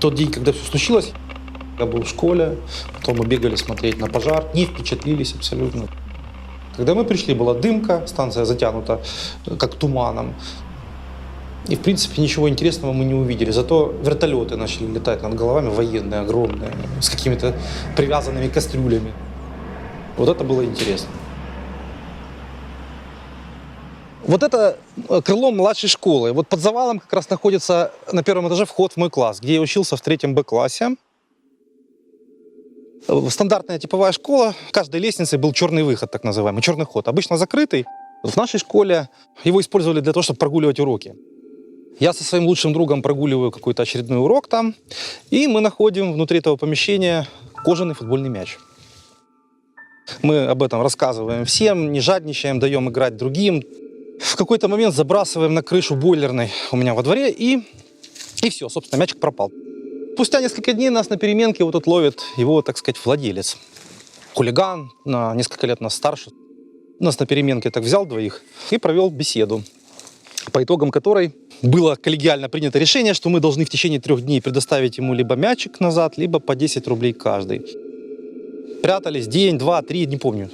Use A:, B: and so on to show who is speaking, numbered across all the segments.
A: Тот день, когда все случилось, я был в школе, потом мы бегали смотреть на пожар, не впечатлились абсолютно. Когда мы пришли, была дымка, станция затянута э, как туманом. И, в принципе, ничего интересного мы не увидели. Зато вертолеты начали летать над головами, военные, огромные, с какими-то привязанными кастрюлями. Вот это было интересно. Вот это э, крыло младшей школы. Вот под завалом как раз находится на первом этаже вход в мой класс, где я учился в третьем Б-классе. Э, Стандартная типовая школа. Каждой лестнице был черный выход, так называемый, черный ход. Обычно закрытый. В нашей школе его использовали для того, чтобы прогуливать уроки. Я со своим лучшим другом прогуливаю какой-то очередной урок там, и мы находим внутри этого помещения кожаный футбольный мяч. Мы об этом рассказываем всем, не жадничаем, даем играть другим. В какой-то момент забрасываем на крышу бойлерной у меня во дворе, и, и все, собственно, мячик пропал. Спустя несколько дней нас на переменке вот тут ловит его, так сказать, владелец. Хулиган, на несколько лет нас старше. Нас на переменке так взял двоих и провел беседу, по итогам которой было коллегиально принято решение, что мы должны в течение трех дней предоставить ему либо мячик назад, либо по 10 рублей каждый. Прятались день, два, три, не помню.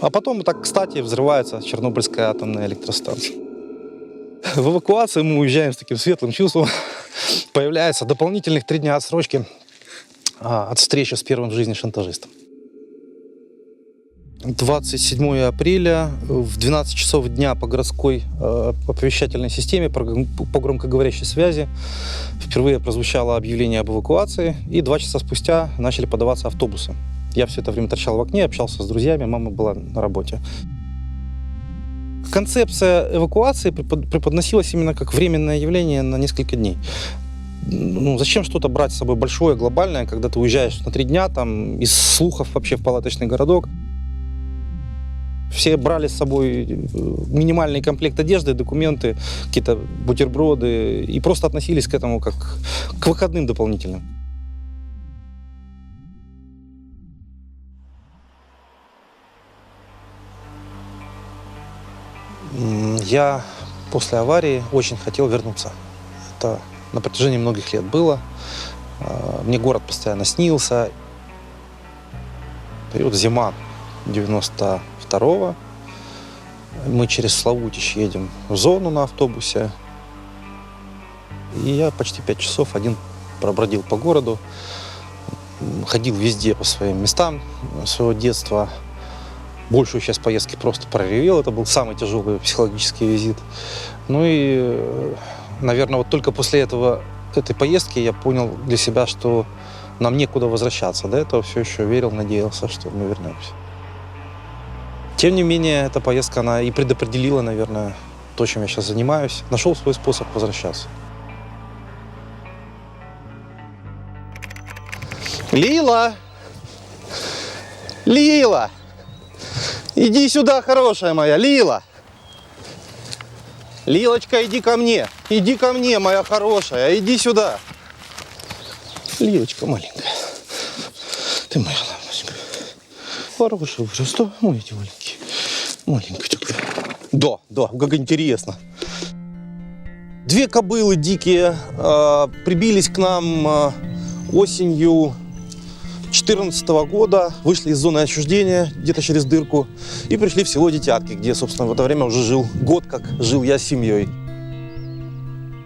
A: А потом, так, кстати, взрывается Чернобыльская атомная электростанция. В эвакуации мы уезжаем с таким светлым чувством. Появляется дополнительных три дня отсрочки а, от встречи с первым в жизни шантажистом. 27 апреля в 12 часов дня по городской э, оповещательной системе, по, громкоговорящей связи впервые прозвучало объявление об эвакуации, и два часа спустя начали подаваться автобусы. Я все это время торчал в окне, общался с друзьями, мама была на работе. Концепция эвакуации преподносилась именно как временное явление на несколько дней. Ну, зачем что-то брать с собой большое, глобальное, когда ты уезжаешь на три дня, там, из слухов вообще в палаточный городок. Все брали с собой э, минимальный комплект одежды, документы, какие-то бутерброды и просто относились к этому как к выходным дополнительным. Я после аварии очень хотел вернуться. Это на протяжении многих лет было. А, мне город постоянно снился. Период зима 92-го. Мы через Славутич едем в зону на автобусе. И я почти пять часов один пробродил по городу. Ходил везде по своим местам своего детства большую часть поездки просто проревел. Это был самый тяжелый психологический визит. Ну и, наверное, вот только после этого, этой поездки я понял для себя, что нам некуда возвращаться. До этого все еще верил, надеялся, что мы вернемся. Тем не менее, эта поездка, она и предопределила, наверное, то, чем я сейчас занимаюсь. Нашел свой способ возвращаться. Лила! Лила! Иди сюда, хорошая моя, Лила. Лилочка, иди ко мне. Иди ко мне, моя хорошая. Иди сюда. Лилочка маленькая. Ты моя лапочка. Хорошая уже. Что? Ой, эти маленькие. Маленькая такая. Да, да, как интересно. Две кобылы дикие э, прибились к нам э, осенью 2014 года вышли из зоны отчуждения где-то через дырку и пришли в село Детятки, где, собственно, в это время уже жил год, как жил я с семьей.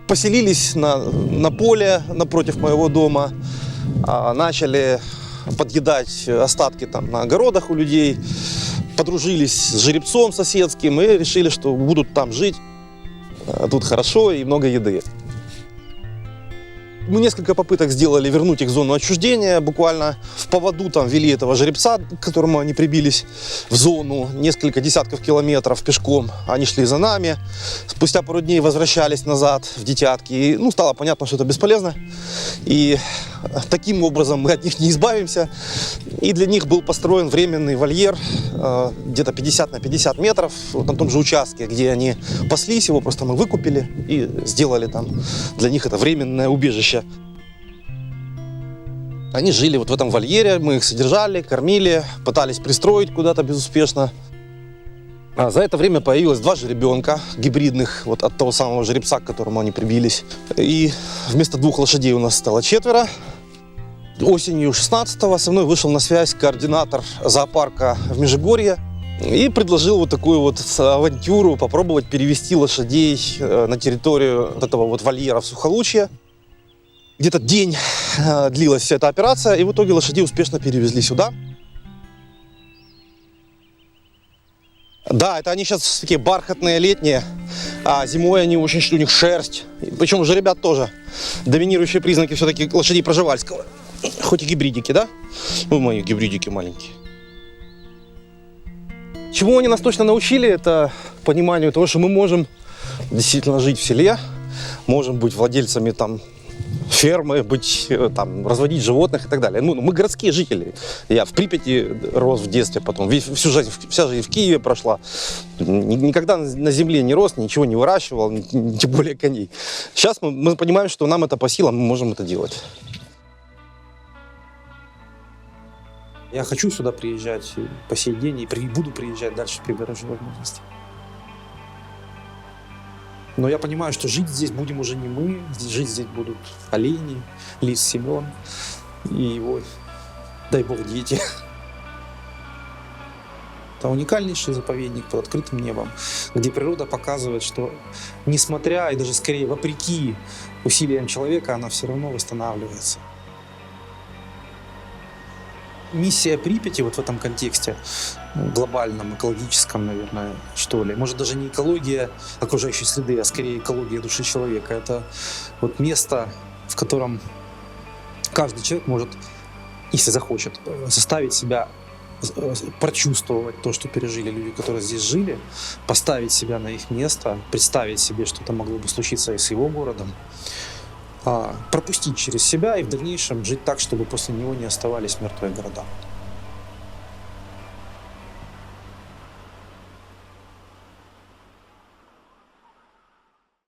A: Поселились на, на поле напротив моего дома, а, начали подъедать остатки там на огородах у людей, подружились с жеребцом соседским и решили, что будут там жить. А, тут хорошо и много еды. Мы несколько попыток сделали вернуть их в зону отчуждения. Буквально в поводу там вели этого жеребца, к которому они прибились в зону. Несколько десятков километров пешком они шли за нами. Спустя пару дней возвращались назад в детятки. И, ну, стало понятно, что это бесполезно. И таким образом мы от них не избавимся. И для них был построен временный вольер э, где-то 50 на 50 метров вот на том же участке, где они паслись. Его просто мы выкупили и сделали там для них это временное убежище. Они жили вот в этом вольере, мы их содержали, кормили, пытались пристроить куда-то безуспешно. А за это время появилось два жеребенка гибридных, вот от того самого жеребца, к которому они прибились. И вместо двух лошадей у нас стало четверо. Осенью 16-го со мной вышел на связь координатор зоопарка в Межигорье и предложил вот такую вот авантюру попробовать перевести лошадей э, на территорию вот этого вот вольера в Сухолучье. Где-то день э, длилась вся эта операция, и в итоге лошадей успешно перевезли сюда. Да, это они сейчас такие бархатные, летние, а зимой они очень, у них шерсть. Причем уже ребят тоже. Доминирующие признаки все-таки лошадей Проживальского. Хоть и гибридики, да? Ну, мои гибридики маленькие. Чему они нас точно научили, это пониманию того, что мы можем действительно жить в селе, можем быть владельцами там фермы, быть, э, там, разводить животных и так далее. Ну, мы городские жители. Я в Припяти рос в детстве, потом всю жизнь, вся жизнь в Киеве прошла. Ни- Никогда на земле не рос, ничего не выращивал, тем более коней. Сейчас мы, мы понимаем, что нам это по силам, мы можем это делать. Я хочу сюда приезжать по сей день и при- буду приезжать дальше при гараже возможности. Но я понимаю, что жить здесь будем уже не мы, здесь- жить здесь будут олени, лис Семен и его, дай бог, дети. Это уникальнейший заповедник под открытым небом, где природа показывает, что несмотря и даже скорее вопреки усилиям человека, она все равно восстанавливается. Миссия Припяти вот в этом контексте, ну, глобальном, экологическом, наверное, что ли, может даже не экология окружающей среды, а скорее экология души человека. Это вот место, в котором каждый человек может, если захочет, э, заставить себя э, прочувствовать то, что пережили люди, которые здесь жили, поставить себя на их место, представить себе, что это могло бы случиться и с его городом, пропустить через себя и в дальнейшем жить так, чтобы после него не оставались мертвые города.